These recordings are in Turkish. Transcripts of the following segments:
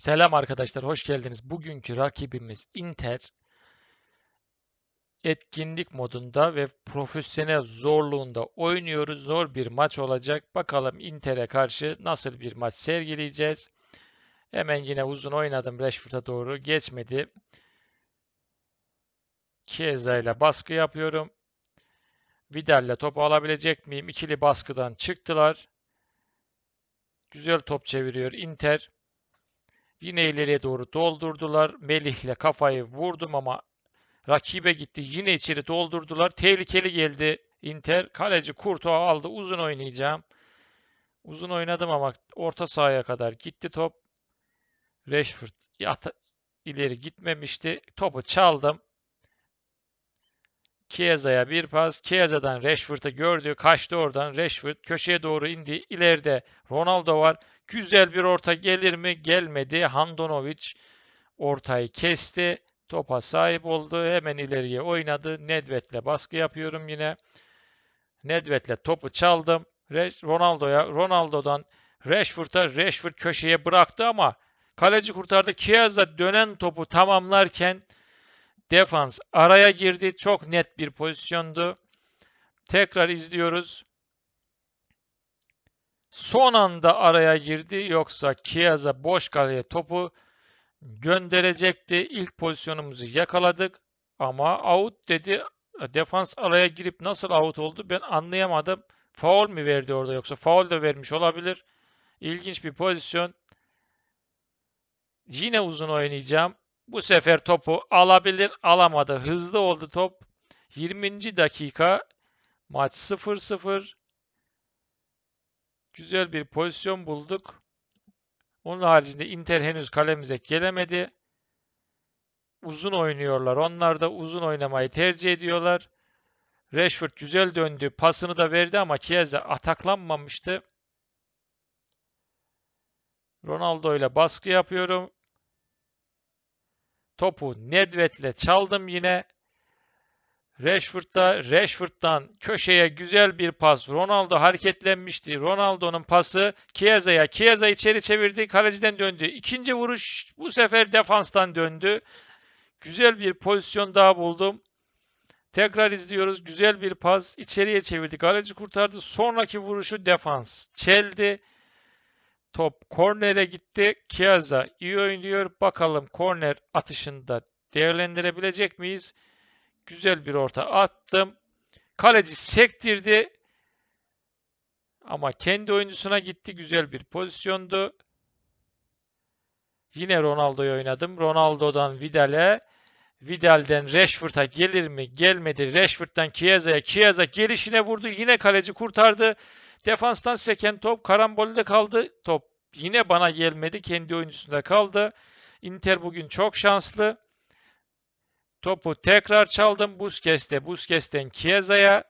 Selam arkadaşlar, hoş geldiniz. Bugünkü rakibimiz Inter. Etkinlik modunda ve profesyonel zorluğunda oynuyoruz. Zor bir maç olacak. Bakalım Inter'e karşı nasıl bir maç sergileyeceğiz. Hemen yine uzun oynadım Rashford'a doğru. Geçmedi. Chiesa ile baskı yapıyorum. Vidal'le topu alabilecek miyim? İkili baskıdan çıktılar. Güzel top çeviriyor Inter. Yine ileriye doğru doldurdular. Melih'le kafayı vurdum ama rakibe gitti. Yine içeri doldurdular. Tehlikeli geldi Inter. Kaleci Kurtoğa aldı. Uzun oynayacağım. Uzun oynadım ama orta sahaya kadar gitti top. Rashford yata, ileri gitmemişti. Topu çaldım. Chiesa'ya bir pas. Chiesa'dan Rashford'ı gördü. Kaçtı oradan. Rashford köşeye doğru indi. İleride Ronaldo var. Güzel bir orta gelir mi? Gelmedi. Handanovic ortayı kesti. Topa sahip oldu. Hemen ileriye oynadı. Nedved'le baskı yapıyorum yine. Nedved'le topu çaldım. Ronaldo'ya, Ronaldo'dan Rashford'a, Rashford köşeye bıraktı ama kaleci kurtardı. Chiesa dönen topu tamamlarken defans araya girdi. Çok net bir pozisyondu. Tekrar izliyoruz. Son anda araya girdi yoksa Chiesa boş kaleye topu gönderecekti. İlk pozisyonumuzu yakaladık ama out dedi. Defans araya girip nasıl out oldu ben anlayamadım. Faul mi verdi orada yoksa faul da vermiş olabilir. İlginç bir pozisyon. Yine uzun oynayacağım. Bu sefer topu alabilir, alamadı. Hızlı oldu top. 20. dakika maç 0-0. Güzel bir pozisyon bulduk. Onun haricinde Inter henüz kalemize gelemedi. Uzun oynuyorlar. Onlar da uzun oynamayı tercih ediyorlar. Rashford güzel döndü. Pasını da verdi ama Chiesa ataklanmamıştı. Ronaldo ile baskı yapıyorum. Topu Nedved'le çaldım yine. Rashford'da Rashford'dan köşeye güzel bir pas. Ronaldo hareketlenmişti. Ronaldo'nun pası Chiesa'ya. Chiesa içeri çevirdi. Kaleciden döndü. İkinci vuruş bu sefer defanstan döndü. Güzel bir pozisyon daha buldum. Tekrar izliyoruz. Güzel bir pas. içeriye çevirdi. Kaleci kurtardı. Sonraki vuruşu defans. Çeldi. Top kornere gitti. Chiesa iyi oynuyor. Bakalım korner atışında değerlendirebilecek miyiz? Güzel bir orta attım. Kaleci sektirdi. Ama kendi oyuncusuna gitti. Güzel bir pozisyondu. Yine Ronaldo'yu oynadım. Ronaldo'dan Vidal'e. Vidal'den Rashford'a gelir mi? Gelmedi. Rashford'dan Chiesa'ya. Chiesa gelişine vurdu. Yine kaleci kurtardı. Defanstan seken top. Karambolde kaldı. Top yine bana gelmedi. Kendi oyuncusunda kaldı. Inter bugün çok şanslı. Topu tekrar çaldım. Busquets'te, Busquets'ten Chiesa'ya.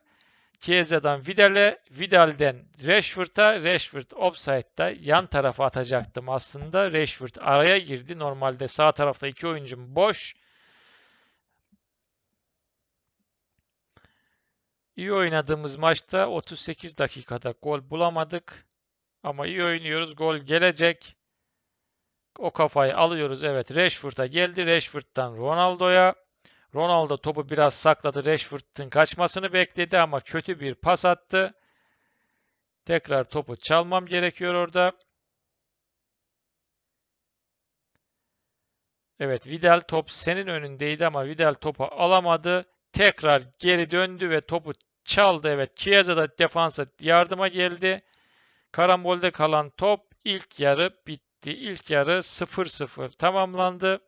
Chiesa'dan Vidal'e, Vidal'den Rashford'a, Rashford offside'da yan tarafa atacaktım aslında. Rashford araya girdi. Normalde sağ tarafta iki oyuncum boş. İyi oynadığımız maçta 38 dakikada gol bulamadık. Ama iyi oynuyoruz. Gol gelecek. O kafayı alıyoruz. Evet Rashford'a geldi. Rashford'dan Ronaldo'ya. Ronaldo topu biraz sakladı. Rashford'ın kaçmasını bekledi ama kötü bir pas attı. Tekrar topu çalmam gerekiyor orada. Evet Vidal top senin önündeydi ama Vidal topu alamadı. Tekrar geri döndü ve topu çaldı. Evet Chiesa da defansa yardıma geldi. Karambolde kalan top ilk yarı bitti. İlk yarı 0-0 tamamlandı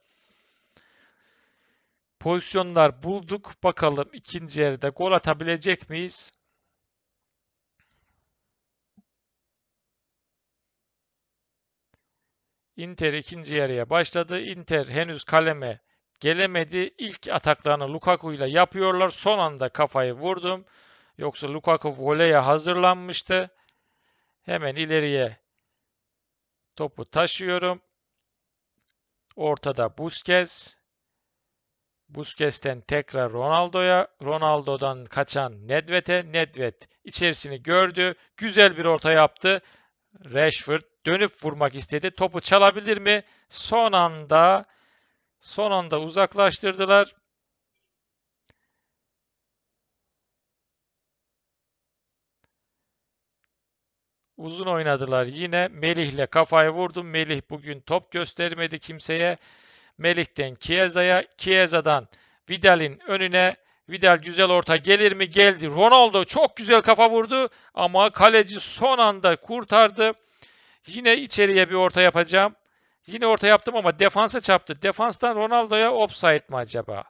pozisyonlar bulduk. Bakalım ikinci yarıda gol atabilecek miyiz? Inter ikinci yarıya başladı. Inter henüz kaleme gelemedi. İlk ataklarını Lukaku ile yapıyorlar. Son anda kafayı vurdum. Yoksa Lukaku voleye hazırlanmıştı. Hemen ileriye topu taşıyorum. Ortada Busquets. Busquets'ten tekrar Ronaldo'ya, Ronaldo'dan kaçan Nedved'e, Nedved içerisini gördü. Güzel bir orta yaptı. Rashford dönüp vurmak istedi. Topu çalabilir mi? Son anda son anda uzaklaştırdılar. Uzun oynadılar yine. Melih'le kafayı vurdum. Melih bugün top göstermedi kimseye. Melih'ten Chiesa'ya, Chiesa'dan Vidal'in önüne. Vidal güzel orta gelir mi? Geldi. Ronaldo çok güzel kafa vurdu ama kaleci son anda kurtardı. Yine içeriye bir orta yapacağım. Yine orta yaptım ama defansa çarptı. Defanstan Ronaldo'ya offside mi acaba?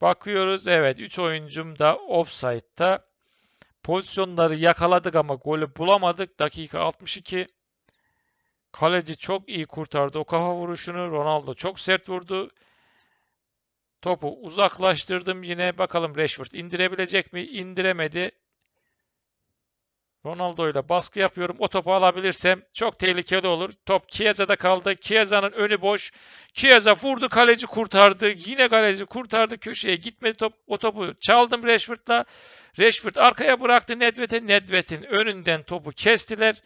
Bakıyoruz. Evet 3 oyuncum da offside'da. Pozisyonları yakaladık ama golü bulamadık. Dakika 62. Kaleci çok iyi kurtardı o kafa vuruşunu. Ronaldo çok sert vurdu. Topu uzaklaştırdım yine. Bakalım Rashford indirebilecek mi? İndiremedi. Ronaldo ile baskı yapıyorum. O topu alabilirsem çok tehlikeli olur. Top Chiesa'da kaldı. Chiesa'nın önü boş. Chiesa vurdu kaleci kurtardı. Yine kaleci kurtardı. Köşeye gitmedi top. O topu çaldım Rashford'la. Rashford arkaya bıraktı Nedved'e. Nedved'in önünden topu kestiler.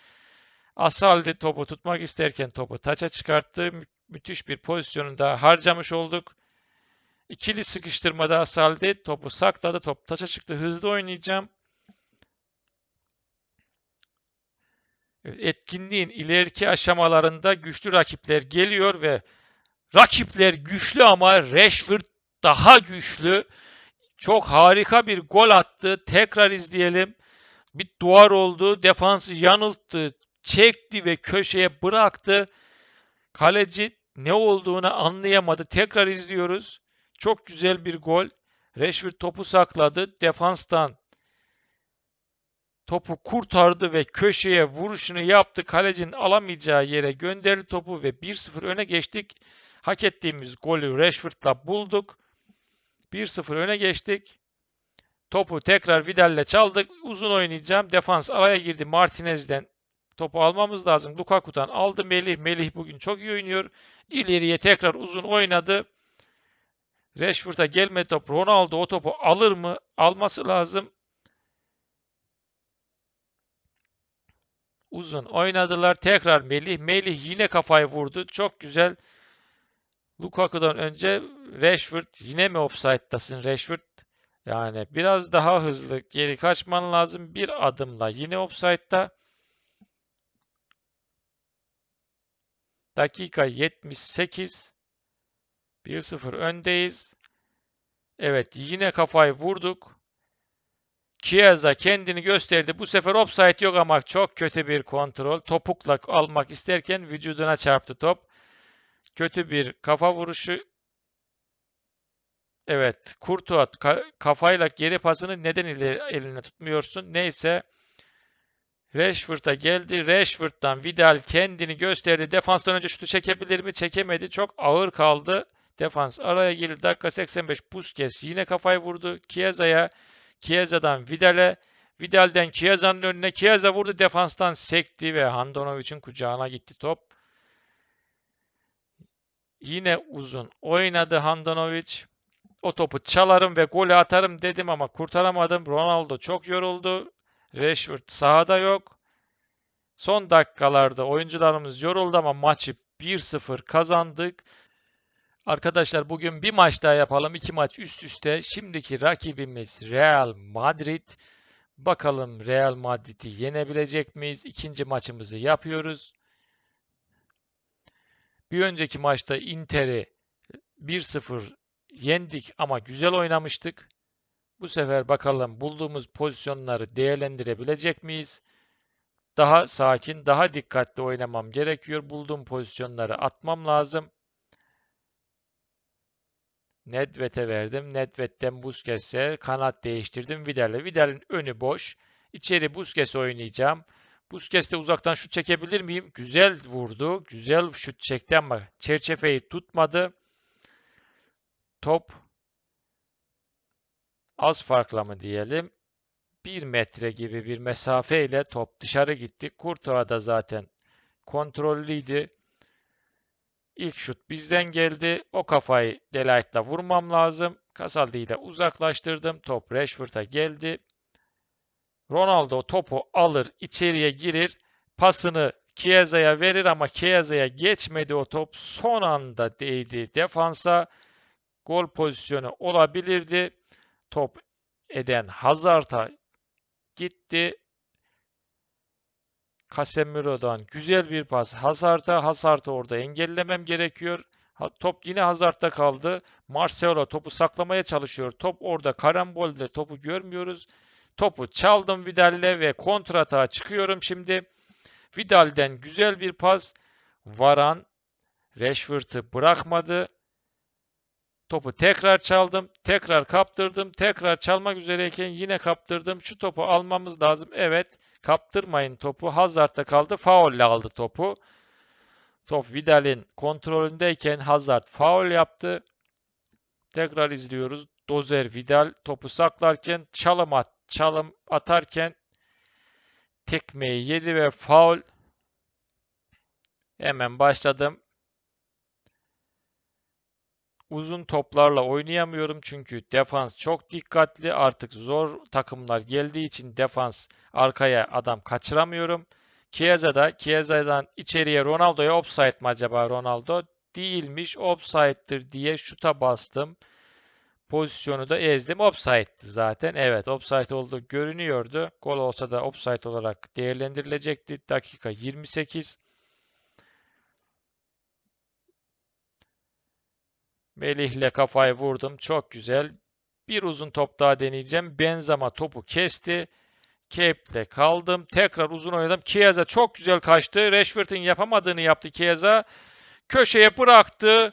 Asaldi topu tutmak isterken topu taça çıkarttı. Mü müthiş bir pozisyonu da harcamış olduk. İkili sıkıştırmada Asaldi topu sakladı. Top taça çıktı. Hızlı oynayacağım. etkinliğin ileriki aşamalarında güçlü rakipler geliyor ve rakipler güçlü ama Rashford daha güçlü. Çok harika bir gol attı. Tekrar izleyelim. Bir duvar oldu. Defansı yanılttı. Çekti ve köşeye bıraktı. Kaleci ne olduğunu anlayamadı. Tekrar izliyoruz. Çok güzel bir gol. Rashford topu sakladı. Defanstan topu kurtardı ve köşeye vuruşunu yaptı. Kalecinin alamayacağı yere gönderdi topu ve 1-0 öne geçtik. Hak ettiğimiz golü Rashford'la bulduk. 1-0 öne geçtik. Topu tekrar Vidal'le çaldık. Uzun oynayacağım. Defans araya girdi. Martinez'den topu almamız lazım. Lukaku'dan aldı Melih. Melih bugün çok iyi oynuyor. İleriye tekrar uzun oynadı. Rashford'a gelmedi top. Ronaldo o topu alır mı? Alması lazım. Uzun oynadılar. Tekrar Melih. Melih yine kafayı vurdu. Çok güzel. Lukaku'dan önce Rashford yine mi offside'dasın Rashford? Yani biraz daha hızlı geri kaçman lazım. Bir adımla yine offside'da. Dakika 78. 1-0 öndeyiz. Evet yine kafayı vurduk. Chiesa kendini gösterdi. Bu sefer offside yok ama çok kötü bir kontrol. Topukla almak isterken vücuduna çarptı top. Kötü bir kafa vuruşu. Evet, Kurtuğa ka kafayla geri pasını neden eline tutmuyorsun? Neyse. Rashford'a geldi. Rashford'dan Vidal kendini gösterdi. Defanstan önce şutu çekebilir mi? Çekemedi. Çok ağır kaldı. Defans araya girdi. Dakika 85. Busquets yine kafayı vurdu. Chiesa'ya Chiesa'dan Vidal'e, Vidal'den Chiesa'nın önüne. Chiesa vurdu defanstan sekti ve Handanovic'in kucağına gitti top. Yine uzun oynadı Handanovic. O topu çalarım ve golü atarım dedim ama kurtaramadım. Ronaldo çok yoruldu. Rashford sahada yok. Son dakikalarda oyuncularımız yoruldu ama maçı 1-0 kazandık. Arkadaşlar bugün bir maç daha yapalım. iki maç üst üste. Şimdiki rakibimiz Real Madrid. Bakalım Real Madrid'i yenebilecek miyiz? İkinci maçımızı yapıyoruz. Bir önceki maçta Inter'i 1-0 yendik ama güzel oynamıştık. Bu sefer bakalım bulduğumuz pozisyonları değerlendirebilecek miyiz? Daha sakin, daha dikkatli oynamam gerekiyor. Bulduğum pozisyonları atmam lazım. Nedved'e verdim. Nedved'den Busquets'e kanat değiştirdim. Vidal'e. Vidal'in önü boş. İçeri Busquets oynayacağım. Busquets'te uzaktan şut çekebilir miyim? Güzel vurdu. Güzel şut çekti ama çerçeveyi tutmadı. Top az farkla mı diyelim? Bir metre gibi bir mesafeyle top dışarı gitti. Kurtuğa da zaten kontrollüydü. İlk şut bizden geldi. O kafayı Delight'la vurmam lazım. Casaldi'yi de uzaklaştırdım. Top Rashford'a geldi. Ronaldo topu alır, içeriye girir. pasını Chiesa'ya verir ama Chiesa'ya geçmedi o top. Son anda değdi defansa. Gol pozisyonu olabilirdi. Top eden Hazard'a gitti. Casemiro'dan güzel bir pas. Hazard'a, Hazard'ı orada engellemem gerekiyor. Top yine Hazard'da kaldı. Marcelo topu saklamaya çalışıyor. Top orada karambolde topu görmüyoruz. Topu çaldım Vidal'le ve kontratağa çıkıyorum şimdi. Vidal'den güzel bir pas. Varan Rashford'ı bırakmadı. Topu tekrar çaldım. Tekrar kaptırdım. Tekrar çalmak üzereyken yine kaptırdım. Şu topu almamız lazım. Evet. Kaptırmayın topu. Hazard'da kaldı. Faulle aldı topu. Top Vidal'in kontrolündeyken Hazard faul yaptı. Tekrar izliyoruz. Dozer Vidal topu saklarken çalım at, çalım atarken tekmeyi yedi ve faul. Hemen başladım. Uzun toplarla oynayamıyorum çünkü defans çok dikkatli. Artık zor takımlar geldiği için defans arkaya adam kaçıramıyorum. Chiesa'da Chiesa'dan içeriye Ronaldo'ya offside mi acaba Ronaldo? Değilmiş offside'dir diye şuta bastım. Pozisyonu da ezdim. Offside'di zaten. Evet offside olduğu görünüyordu. Gol olsa da offside olarak değerlendirilecekti. Dakika 28. Melih'le kafayı vurdum. Çok güzel. Bir uzun top daha deneyeceğim. Benzema topu kesti. Cape'le kaldım. Tekrar uzun oynadım. Chiesa çok güzel kaçtı. Rashford'un yapamadığını yaptı Chiesa. Köşeye bıraktı.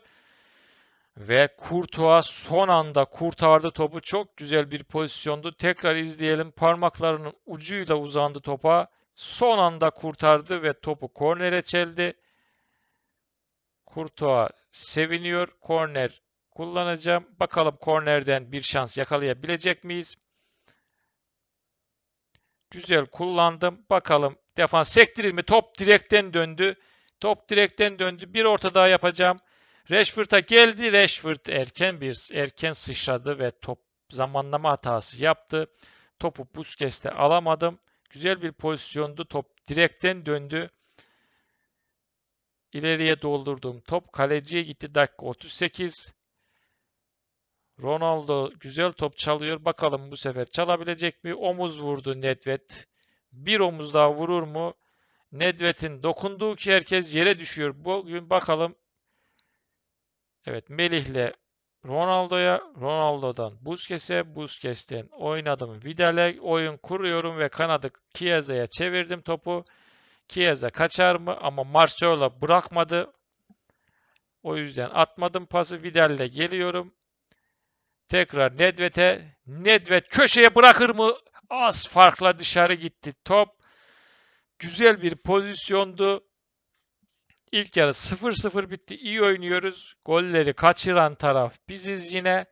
Ve Courtois son anda kurtardı topu. Çok güzel bir pozisyondu. Tekrar izleyelim. Parmaklarının ucuyla uzandı topa. Son anda kurtardı ve topu kornere çeldi. Courtois seviniyor. Korner kullanacağım. Bakalım kornerden bir şans yakalayabilecek miyiz? Güzel kullandım. Bakalım defans sektirir mi? Top direkten döndü. Top direkten döndü. Bir orta daha yapacağım. Rashford'a geldi. Rashford erken bir erken sıçradı ve top zamanlama hatası yaptı. Topu Busquets'te alamadım. Güzel bir pozisyondu. Top direkten döndü. İleriye doldurduğum top kaleciye gitti. Dakika 38. Ronaldo güzel top çalıyor. Bakalım bu sefer çalabilecek mi? Omuz vurdu Nedved. Bir omuz daha vurur mu? Nedved'in dokunduğu ki herkes yere düşüyor. Bugün bakalım. Evet Melih'le Ronaldo'ya, Ronaldo'dan Busquets'e, Busquets'ten oynadım. Vidal'e oyun kuruyorum ve kanadı Chiesa'ya çevirdim topu. Chiesa kaçar mı? Ama Marcelo bırakmadı. O yüzden atmadım pası. Vidal'le geliyorum. Tekrar Nedved'e. Nedved köşeye bırakır mı? Az farkla dışarı gitti top. Güzel bir pozisyondu. İlk yarı 0-0 bitti. İyi oynuyoruz. Golleri kaçıran taraf biziz yine.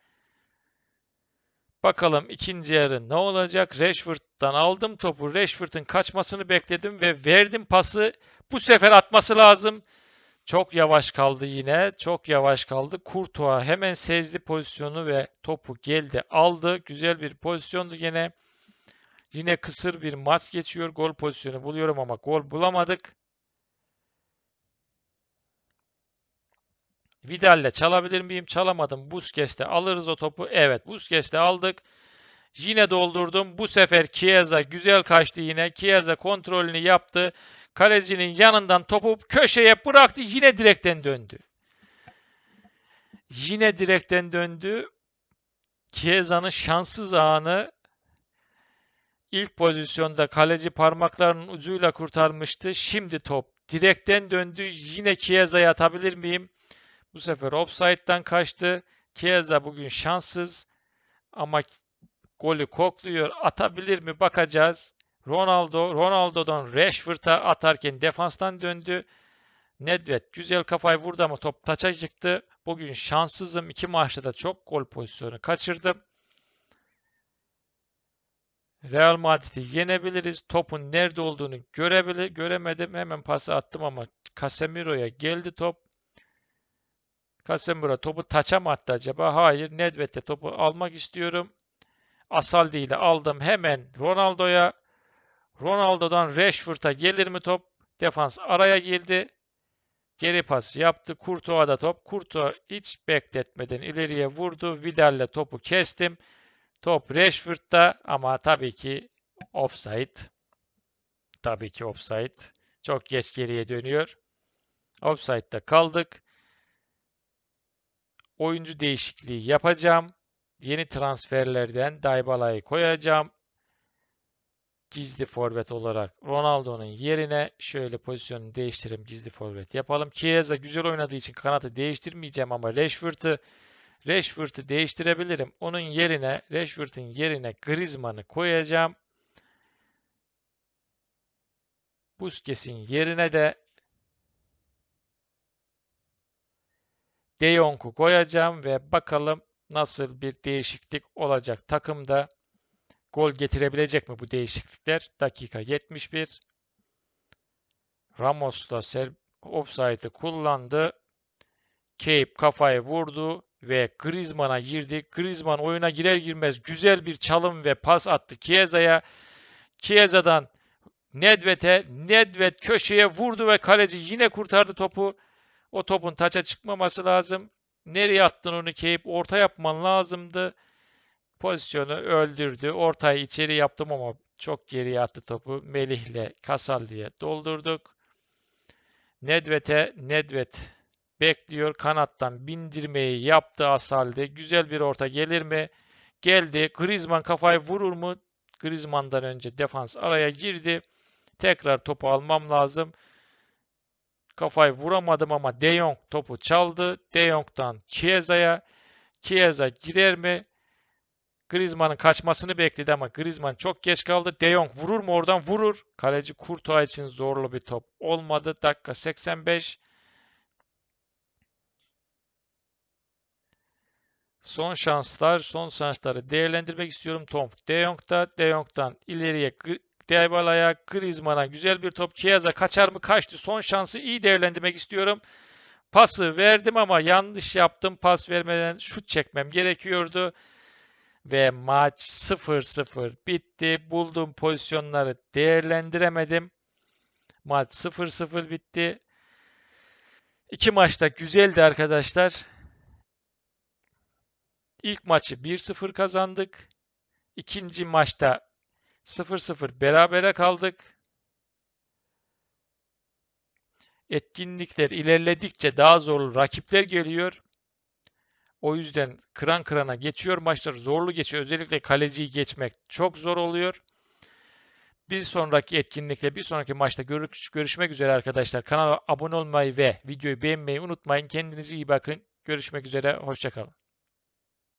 Bakalım ikinci yarı ne olacak? Rashford'dan aldım topu. Rashford'ın kaçmasını bekledim ve verdim pası. Bu sefer atması lazım. Çok yavaş kaldı yine. Çok yavaş kaldı. Courtois hemen sezdi pozisyonu ve topu geldi aldı. Güzel bir pozisyondu yine. Yine kısır bir maç geçiyor. Gol pozisyonu buluyorum ama gol bulamadık. Vidal'le çalabilir miyim? Çalamadım. Busquets'te alırız o topu. Evet Busquets'te aldık. Yine doldurdum. Bu sefer Chiesa güzel kaçtı yine. Chiesa kontrolünü yaptı. Kalecinin yanından topu köşeye bıraktı. Yine direkten döndü. Yine direkten döndü. Chiesa'nın şanssız anı ilk pozisyonda kaleci parmaklarının ucuyla kurtarmıştı. Şimdi top direkten döndü. Yine Chiesa'ya atabilir miyim? Bu sefer offside'dan kaçtı. Chiesa bugün şanssız ama golü kokluyor. Atabilir mi? Bakacağız. Ronaldo, Ronaldo'dan Rashford'a atarken defanstan döndü. Nedved güzel kafayı vurdu ama top taça çıktı. Bugün şanssızım. İki maçta da çok gol pozisyonu kaçırdım. Real Madrid'i yenebiliriz. Topun nerede olduğunu görebilir, göremedim. Hemen pası attım ama Casemiro'ya geldi top. Casemiro topu taça mı attı acaba? Hayır. Nedved'le topu almak istiyorum. Asaldi ile aldım hemen Ronaldo'ya. Ronaldo'dan Rashford'a gelir mi top? Defans araya girdi. Geri pas yaptı. Kurtuğa top. Kurtuğa hiç bekletmeden ileriye vurdu. Vidal'le topu kestim. Top Rashford'da ama tabii ki offside. Tabii ki offside. Çok geç geriye dönüyor. Offside'da kaldık. Oyuncu değişikliği yapacağım. Yeni transferlerden Dybala'yı koyacağım. Gizli forvet olarak Ronaldo'nun yerine şöyle pozisyonu değiştirelim. Gizli forvet yapalım. Chiesa güzel oynadığı için kanatı değiştirmeyeceğim ama Rashford'u Rashford'u değiştirebilirim. Onun yerine Rashford'un yerine Griezmann'ı koyacağım. Busquets'in yerine de De Jong'u koyacağım ve bakalım nasıl bir değişiklik olacak takımda. Gol getirebilecek mi bu değişiklikler? Dakika 71. Ramos da offside'ı kullandı. Cape kafayı vurdu ve Griezmann'a girdi. Griezmann oyuna girer girmez güzel bir çalım ve pas attı Chiesa'ya. Chiesa'dan Nedved'e, Nedved köşeye vurdu ve kaleci yine kurtardı topu. O topun taça çıkmaması lazım. Nereye attın onu Cape? Orta yapman lazımdı. Pozisyonu öldürdü. Ortayı içeri yaptım ama çok geriye attı topu. Melih'le Kasal diye doldurduk. Nedved'e Nedved bekliyor. Kanattan bindirmeyi yaptı Asal'de. Güzel bir orta gelir mi? Geldi. Griezmann kafayı vurur mu? Griezmann'dan önce defans araya girdi. Tekrar topu almam lazım. Kafayı vuramadım ama De Jong topu çaldı. De Jong'dan Chiesa'ya. Chiesa girer mi? Griezmann'ın kaçmasını bekledi ama Griezmann çok geç kaldı. De Jong vurur mu oradan? Vurur. Kaleci Courtois için zorlu bir top olmadı. Dakika 85. Son şanslar, son şansları değerlendirmek istiyorum. Tom De Jong'da, De Jong'dan ileriye Dybala'ya, Griezmann'a güzel bir top. Chiesa kaçar mı? Kaçtı. Son şansı iyi değerlendirmek istiyorum. Pası verdim ama yanlış yaptım. Pas vermeden şut çekmem gerekiyordu. Ve maç 0-0 bitti. Bulduğum pozisyonları değerlendiremedim. Maç 0-0 bitti. İki maçta güzeldi arkadaşlar. İlk maçı 1-0 kazandık. İkinci maçta 0-0 berabere kaldık. Etkinlikler ilerledikçe daha zorlu rakipler geliyor. O yüzden kıran kırana geçiyor. Maçlar zorlu geçiyor. Özellikle kaleciyi geçmek çok zor oluyor. Bir sonraki etkinlikle, bir sonraki maçta görüş, görüşmek üzere arkadaşlar. Kanala abone olmayı ve videoyu beğenmeyi unutmayın. Kendinize iyi bakın. Görüşmek üzere. Hoşçakalın.